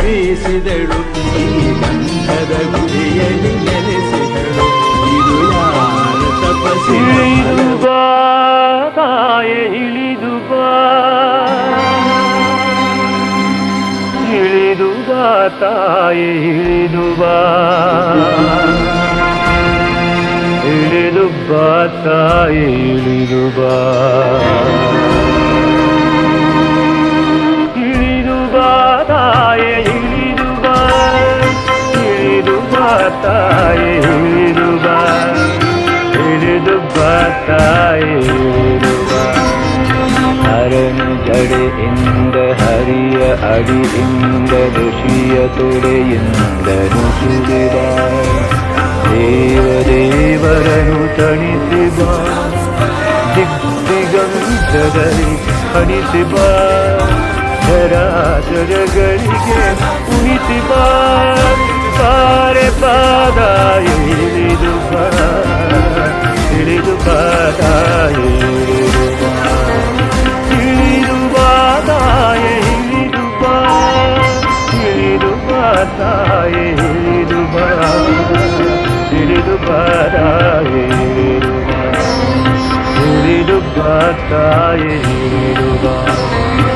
ಬೀಸಿದಳು ಈ ಗಂಧದ ಗುಡಿಯಲ್ಲಿ ನೆಲೆಸಿದಳು ಇದು ಯಾರ ತಪಸ್ಸಿನ ಇಳಿದು ಫಲವೋ? লতায় হিড়ে ডুবা হিড়ে ডুব্বা তাই হিড়ে ডুবা ताए हिरु बाताए ಹರಿಯ ಅಡಿಯಿಂದ ಋಷಿಯ ತೊಡೆಯಿಂದ ನುಸುಗೆ ಬಾ ದೇವ ದೇವರನು ತಣಿಸಿ ಬಾ ದಿಗ್ದಿಗಂತದಲ್ಲಿ ಹಣಿಸಿ ಬಾ ಚರಾಚರಗಳಿಗೆ ಉಳಿಸಿ ಬಾ ಪಾರೆ ಪಾದ ಇಳಿದು ಬಾ Bye.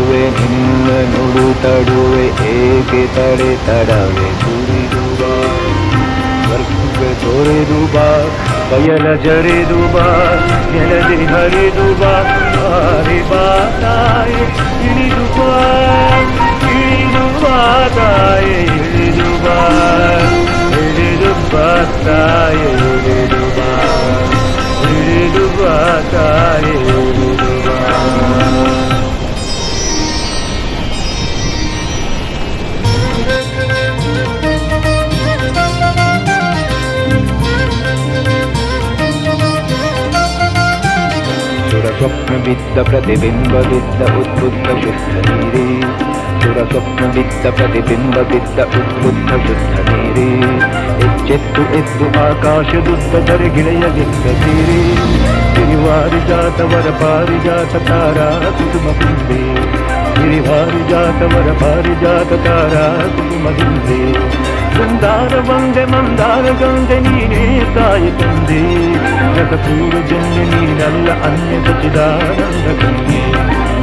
ಪೊಡಮಡುವೆ ನಿನ್ನ ನುಡು ತಡುವೆ, ಏಕೆ ತಡೆ ತಡವೆ? ಸುರಿದು ಬಾ ಸ್ವರ್ಗ ತೊರೆದು ಬಾ ಬಯಲ ಜರೆದು ಬಾ ನೆಲದಿ ಹರಿದು ಬಾ ಹಾರಿ ಬಾ ತಾಯಿ ಇಳಿದು ಬಾ ಇಳಿದು ಬಾ ತಾಯಿ ಇಳಿದು ಬಾ ಇಳಿದು ಬಾ ತಾಯಿ ಇಳಿದು ಬಾ ಇಳಿದು ಬಾ ತಾಯಿ ಸುರ ಸ್ವಪ್ನ ಬಿದ್ದ ಪ್ರತಿಬಿಂಬ ಬಿದ್ದ ಉದ್ಬುದ್ಧ ಶುದ್ಧ ನೀರಿ ಸುರ ಸ್ವಪ್ನ ಬಿದ್ದ ಪ್ರತಿಬಿಂಬ ಬಿದ್ದ ಉದ್ಬುದ್ಧ ಶುದ್ಧ ನೀರಿ ಎಚ್ಚೆತ್ತು ಎದ್ದು ಆಕಾಶದುದ್ದ ಧರೆಗಿಳೆಯಲಿದ್ದ ಸೀರಿ ಗಿರಿವಾರಿಜಾತವರ ಪಾರಿಜಾತ ತಾರಾ ಕುಸುಮ ಬಿಂಬೆ गिरिभारिजातवरभारिजातकाराकुमहिन्दे मन्दार वन्दे मन्दार गङ्गे नीने कायकन्दे जगतूरजन्य नीनल्ल अन्य सचिदानन्दगङ्गे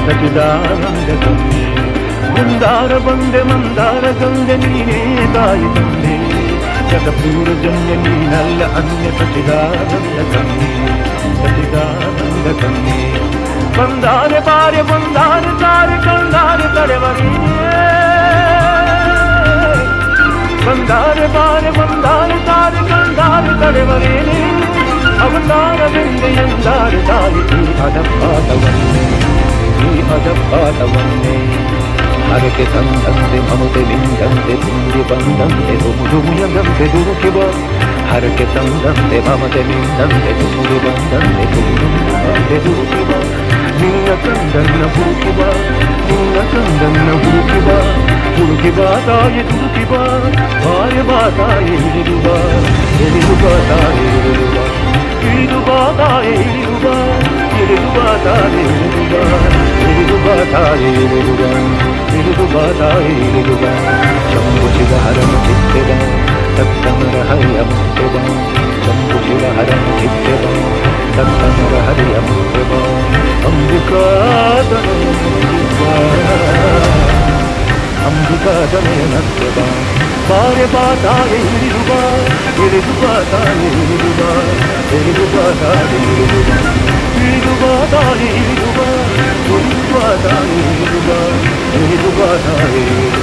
सचिदानन्दगङ्गे मन्दार वन्दे मन्दार गङ्गे नीने कायकन्दे जगतूरजन्य नीनल्ल अन्य सचिदानन्दगङ्गे सचिदानन्दगङ्गे वन्दार पार्य वन्दार తడవని బందారు బారు బందారు తారు బందారు తడవని అవతార బిందయందారు తాలి ఈ అదపాతవన్నే ఈ అదపాతవన్నే అరకి సందంది మమతి లింగంది పుంది బందంది తుముడు ముయగంది దురుకివ హరకి సందంది మమతి లింగంది తుముడు బందంది తుముడు బంది దురుకివ నిన్న సందన్న పూకివ తుంటి బాతాయి తుంటి బా భార్య బాతాయి నిలువా ఎలుగు బాతాయి నిలువా ఇలుగు బాతాయి నిలువా ఎలుగు బాతాయి నిలువా ఎలుగు బాతాయి నిలువా ఎలుగు బాతాయి నిలువా శంభు శివహరం చిత్తదా తప్తమరహయం శివం శంభు శివహరం చిత్తదా తప్తమరహ ಅಂಬಿಕಾದನೆ ನತ್ಯದ ಬಾರೆ ಬಾ ತಾಯಿ ಹಿಡಿದುವ ಹಿಡಿದುವ ತಾಯಿ ಹಿಡಿದುವ ಹಿಡಿದುವ ತಾಯಿ ಹಿಡಿದುವ ಹಿಡಿದುವ ತಾಯಿ ಹಿಡಿದುವ ಹಿಡಿದುವ ತಾಯಿ ಹಿಡಿದುವ ಹಿಡಿದುವ ತಾಯಿ ಹಿಡಿದುವ